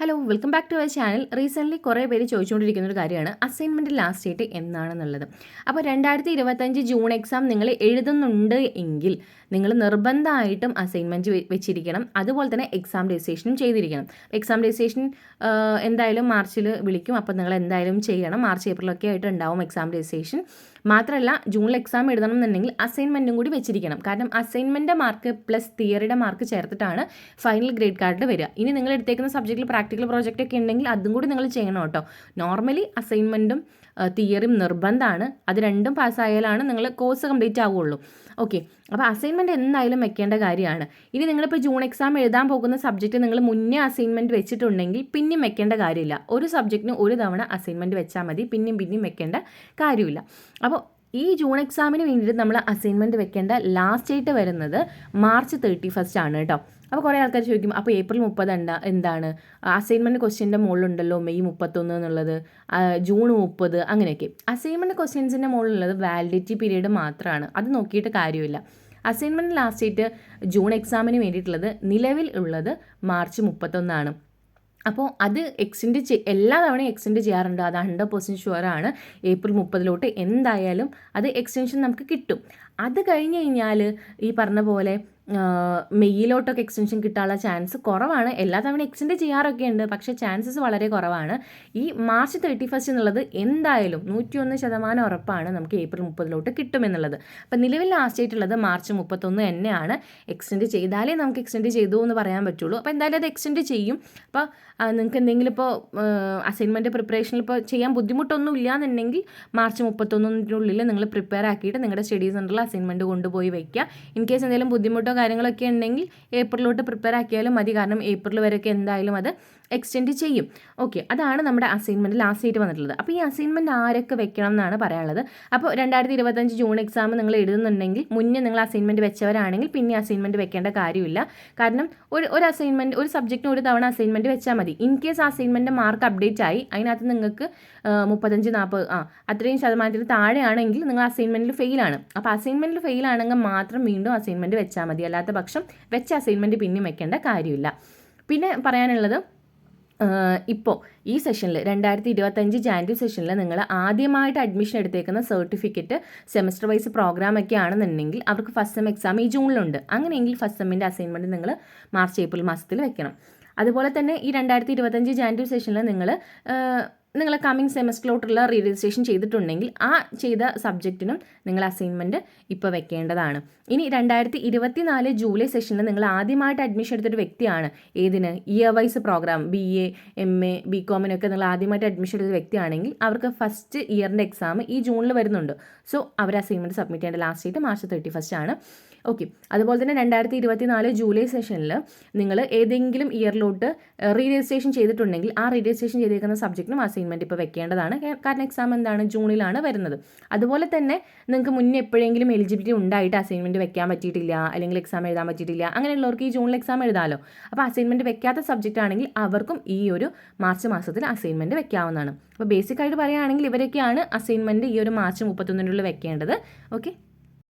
Hello welcome back to our channel recently കുറേ പേര് ചോദിച്ചുകൊണ്ടിരിക്കുന്ന ഒരു കാര്യമാണ്. അസൈൻമെന്റ് ലാസ്റ്റ് ഡേറ്റ് എന്നാണെന്നുള്ളത്. അപ്പോൾ രണ്ടായിരത്തി ഇരുപത്തഞ്ച് ജൂൺ എക്സാം നിങ്ങൾ എഴുതുന്നുണ്ട് എങ്കിൽ നിങ്ങൾ നിർബന്ധമായിട്ടും അസൈൻമെന്റ് വെച്ചിരിക്കണം. അതുപോലെ തന്നെ എക്സാം രജിസ്ട്രേഷനും ചെയ്തിരിക്കണം. എക്സാം രജിസ്ട്രേഷൻ എന്തായാലും മാർച്ചിൽ വിളിക്കും. അപ്പോൾ നിങ്ങൾ എന്തായാലും ചെയ്യണം. മാർച്ച് ഏപ്രിലൊക്കെ ആയിട്ട് ഉണ്ടാവും എക്സാം രജിസ്ട്രേഷൻ മാത്രമല്ല ജൂണിൽ എക്സാം എഴുതണം എന്നുണ്ടെങ്കിൽ അസൈൻമെന്റും കൂടി വെച്ചിരിക്കണം. കാരണം അസൈൻമെന്റ് മാർക്ക് പ്ലസ് തിയറിയുടെ മാർക്ക് ചേർത്തിട്ടാണ് ഫൈനൽ ഗ്രേഡ് കാർഡ് വരിക. ഇനി നിങ്ങൾ എടുത്തേക്കുന്ന സബ്ജക്റ്റിൽ പ്രാക്ടിക്കൽ പ്രോജക്റ്റ് ഒക്കെ ഉണ്ടെങ്കിൽ അതും കൂടി നിങ്ങൾ ചെയ്യണം കേട്ടോ. നോർമലി അസൈൻമെന്റും തിയറിയും നിർബന്ധമാണ്. അത് രണ്ടും പാസ്സായാലാണ് നിങ്ങൾ കോഴ്സ് കംപ്ലീറ്റ് ആവുകയുള്ളൂ ഓക്കെ അപ്പോൾ അസൈൻമെന്റ് എന്തായാലും വെക്കേണ്ട കാര്യമാണ്. ഇനി നിങ്ങളിപ്പോൾ ജൂൺ എക്സാം എഴുതാൻ പോകുന്ന സബ്ജക്റ്റ് നിങ്ങൾ മുന്നേ അസൈൻമെന്റ് വെച്ചിട്ടുണ്ടെങ്കിൽ പിന്നെയും വെക്കേണ്ട കാര്യമില്ല. ഒരു സബ്ജക്റ്റിന് ഒരു തവണ അസൈൻമെന്റ് വെച്ചാൽ മതി. പിന്നെയും പിന്നെയും വെക്കേണ്ട കാര്യമില്ല. അപ്പോൾ ഈ ജൂൺ എക്സാമിന് വേണ്ടിയിട്ട് നമ്മൾ അസൈൻമെന്റ് വെക്കേണ്ട ലാസ്റ്റ് ഡേറ്റ് വരുന്നത് മാർച്ച് തേർട്ടി ഫസ്റ്റ് ആണ് കേട്ടോ. അപ്പോൾ കുറേ ആൾക്കാർ ചോദിക്കും അപ്പോൾ ഏപ്രിൽ മുപ്പത് എന്താ എന്താണ്? അസൈൻമെന്റ് ക്വസ്റ്റ്യന്റെ മുകളിലുണ്ടല്ലോ മെയ് മുപ്പത്തൊന്ന് എന്നുള്ളത് ജൂൺ മുപ്പത് അങ്ങനെയൊക്കെ. അസൈൻമെന്റ് ക്വസ്റ്റ്യൻസിന്റെ മുകളിലുള്ളത് വാലിഡിറ്റി പീരീഡ് മാത്രമാണ് അത് നോക്കിയിട്ട് കാര്യമില്ല. അസൈൻമെന്റ് ലാസ്റ്റ് ഡേറ്റ് ജൂൺ എക്സാമിന് വേണ്ടിയിട്ടുള്ളത് നിലവിൽ ഉള്ളത് മാർച്ച് മുപ്പത്തൊന്നാണ്. അപ്പോൾ അത് എക്സ്റ്റെൻഡ് എല്ലാ തവണയും എക്സ്റ്റെൻഡ് ചെയ്യാറുണ്ട്. അത് ഹൺഡ്രഡ് പെർസെന്റ് ഷുവറാണ് ഏപ്രിൽ മുപ്പതിലോട്ട് എന്തായാലും അത് എക്സ്റ്റൻഷൻ നമുക്ക് കിട്ടും. അത് കഴിഞ്ഞ് കഴിഞ്ഞാൽ ഈ പറഞ്ഞ പോലെ മെയ്യിലോട്ടൊക്കെ എക്സ്റ്റൻഷൻ കിട്ടാനുള്ള ചാൻസ് കുറവാണ്. എല്ലാ തവണ എക്സ്റ്റെൻഡ് ചെയ്യാറൊക്കെ ഉണ്ട്. പക്ഷേ ചാൻസസ് വളരെ കുറവാണ്. ഈ മാർച്ച് തേർട്ടി ഫസ്റ്റ് എന്നുള്ളത് എന്തായാലും നൂറ്റിയൊന്ന് ശതമാനം ഉറപ്പാണ് നമുക്ക് ഏപ്രിൽ മുപ്പതിലോട്ട് കിട്ടുമെന്നുള്ളത്. അപ്പം നിലവിൽ ലാസ്റ്റ് ആയിട്ടുള്ളത് മാർച്ച് മുപ്പത്തൊന്ന് തന്നെയാണ്. എക്സ്റ്റെൻഡ് ചെയ്താലേ നമുക്ക് എക്സ്റ്റെൻഡ് ചെയ്തു എന്ന് പറയാൻ പറ്റുള്ളൂ. അപ്പോൾ എന്തായാലും അത് എക്സ്റ്റെൻഡ് ചെയ്യും. അപ്പോൾ നിങ്ങൾക്ക് എന്തെങ്കിലും ഇപ്പോൾ അസൈൻമെന്റ് പ്രിപ്പറേഷനിൽ ഇപ്പോൾ ചെയ്യാൻ ബുദ്ധിമുട്ടൊന്നും ഇല്ലയെന്നുണ്ടെങ്കിൽ മാർച്ച് മുപ്പത്തൊന്നിനുള്ളിൽ നിങ്ങൾ പ്രിപ്പയർ ആക്കിയിട്ട് നിങ്ങളുടെ സ്റ്റഡീസ് സെന്ററിൽ അസൈൻമെന്റ് കൊണ്ടുപോയി വയ്ക്കുക. ഇൻ കേസ് എന്തെങ്കിലും ബുദ്ധിമുട്ടോ കാര്യങ്ങളൊക്കെ ഉണ്ടെങ്കിൽ ഏപ്രിലോട്ട് പ്രിപ്പയർ ആക്കിയാലും മതി. കാരണം ഏപ്രിൽ വരെയൊക്കെ എന്തായാലും അത് എക്സ്റ്റെൻഡ് ചെയ്യും. ഓക്കെ അതാണ് നമ്മുടെ അസൈൻമെന്റ് ലാസ്റ്റ് ആയിട്ട് വന്നിട്ടുള്ളത്. അപ്പോൾ ഈ അസൈൻമെന്റ് ആരൊക്കെ വെക്കണം എന്നാണ് പറയാനുള്ളത്. അപ്പോൾ രണ്ടായിരത്തി ഇരുപത്തഞ്ച് ജൂൺ എക്സാം നിങ്ങൾ എഴുതുന്നുണ്ടെങ്കിൽ മുന്നേ നിങ്ങൾ അസൈൻമെന്റ് വെച്ചവരാണെങ്കിൽ പിന്നെ അസൈൻമെന്റ് വെക്കേണ്ട കാര്യമില്ല. കാരണം ഒരു ഒരു അസൈൻമെന്റ് ഒരു സബ്ജക്റ്റിന് ഒരു തവണ അസൈൻമെന്റ് വെച്ചാൽ മതി. In case assignment mark update ആയി അതിനകത്ത് നിങ്ങൾക്ക് മുപ്പത്തഞ്ച് നാൽപ്പത് ആ അത്രയും ശതമാനത്തിൽ താഴെയാണെങ്കിൽ നിങ്ങൾ അസൈൻമെന്റിൽ ഫെയിലാണ് അപ്പോൾ അസൈൻമെന്റിൽ ഫെയിൽ ആണെങ്കിൽ മാത്രം വീണ്ടും അസൈൻമെന്റ് വെച്ചാൽ മതി. അല്ലാത്ത പക്ഷം വെച്ച അസൈൻമെന്റ് പിന്നെയും വെക്കേണ്ട കാര്യമില്ല. പിന്നെ പറയാനുള്ളത് ഇപ്പോൾ ഈ സെഷനിൽ രണ്ടായിരത്തി ഇരുപത്തഞ്ച് ജാനുവരി സെഷനിൽ നിങ്ങൾ ആദ്യമായിട്ട് അഡ്മിഷൻ എടുത്തേക്കുന്ന സർട്ടിഫിക്കറ്റ് സെമസ്റ്റർ വൈസ് പ്രോഗ്രാം ഒക്കെ ആണെന്നുണ്ടെങ്കിൽ അവർക്ക് ഫസ്റ്റ് സെം എക്സാം ഈ ജൂണിലുണ്ട്. അങ്ങനെയെങ്കിൽ ഫസ്റ്റ് സെമ്മിന്റെ അസൈൻമെന്റ് നിങ്ങൾ മാർച്ച് ഏപ്രിൽ മാസത്തിൽ വെക്കണം. അതുപോലെ തന്നെ ഈ രണ്ടായിരത്തി ഇരുപത്തഞ്ച് ജാനുവരി സെഷനിൽ നിങ്ങൾ നിങ്ങൾ കമ്മിങ് സെമസ്റ്ററിലോട്ടുള്ള റീ രജിസ്ട്രേഷൻ ചെയ്തിട്ടുണ്ടെങ്കിൽ ആ ചെയ്ത സബ്ജക്റ്റിനും നിങ്ങൾ അസൈൻമെന്റ് ഇപ്പോൾ വെക്കേണ്ടതാണ്. ഇനി രണ്ടായിരത്തി ഇരുപത്തി നാല് ജൂലൈ സെഷനിൽ നിങ്ങൾ ആദ്യമായിട്ട് അഡ്മിഷൻ എടുത്തൊരു വ്യക്തിയാണ്. ഏതിന്? Year wise program B A M A B കോമിനൊക്കെ നിങ്ങൾ ആദ്യമായിട്ട് അഡ്മിഷൻ എടുത്ത വ്യക്തിയാണെങ്കിൽ അവർക്ക് ഫസ്റ്റ് ഇയറിന്റെ എക്സാം ഈ ജൂണിൽ വരുന്നുണ്ട്. സോ അവർ അസൈൻമെന്റ് സബ്മിറ്റ് ചെയ്യേണ്ട last date March thirty first ആണ്. ഓക്കെ അതുപോലെ തന്നെ രണ്ടായിരത്തി ഇരുപത്തി നാല് ജൂലൈ സെഷനിൽ നിങ്ങൾ ഏതെങ്കിലും ഇയറിലോട്ട് റീ രജിസ്ട്രേഷൻ ചെയ്തിട്ടുണ്ടെങ്കിൽ ആ റീ രജിസ്ട്രേഷൻ ചെയ്തേക്കുന്ന സബ്ജക്റ്റിനും അസൈൻമെന്റ് ഇപ്പോൾ വെക്കേണ്ടതാണ്. കാരണം എക്സാം എന്താണ്? ജൂണിലാണ് വരുന്നത്. അതുപോലെ തന്നെ നിങ്ങൾക്ക് മുന്നേ എപ്പോഴെങ്കിലും എലിജിബിലിറ്റി ഉണ്ടായിട്ട് അസൈൻമെന്റ് വെക്കാൻ പറ്റിയിട്ടില്ല അല്ലെങ്കിൽ എക്സാം എഴുതാൻ പറ്റിയിട്ടില്ല അങ്ങനെയുള്ളവർക്ക് ഈ ജൂണിൽ എക്സാം എഴുതാമല്ലോ അപ്പോൾ അസൈൻമെന്റ് വെക്കാത്ത സബ്ജക്റ്റ് ആണെങ്കിൽ അവർക്കും ഈ ഒരു മാർച്ച് മാസത്തിൽ അസൈൻമെന്റ് വെക്കാവുന്നതാണ്. അപ്പോൾ ബേസിക് ആയിട്ട് പറയുകയാണെങ്കിൽ ഇവരൊക്കെയാണ് അസൈൻമെന്റ് ഈ ഒരു മാർച്ച് മുപ്പത്തൊന്നിനുള്ളിൽ വെക്കേണ്ടത്. ഓക്കെ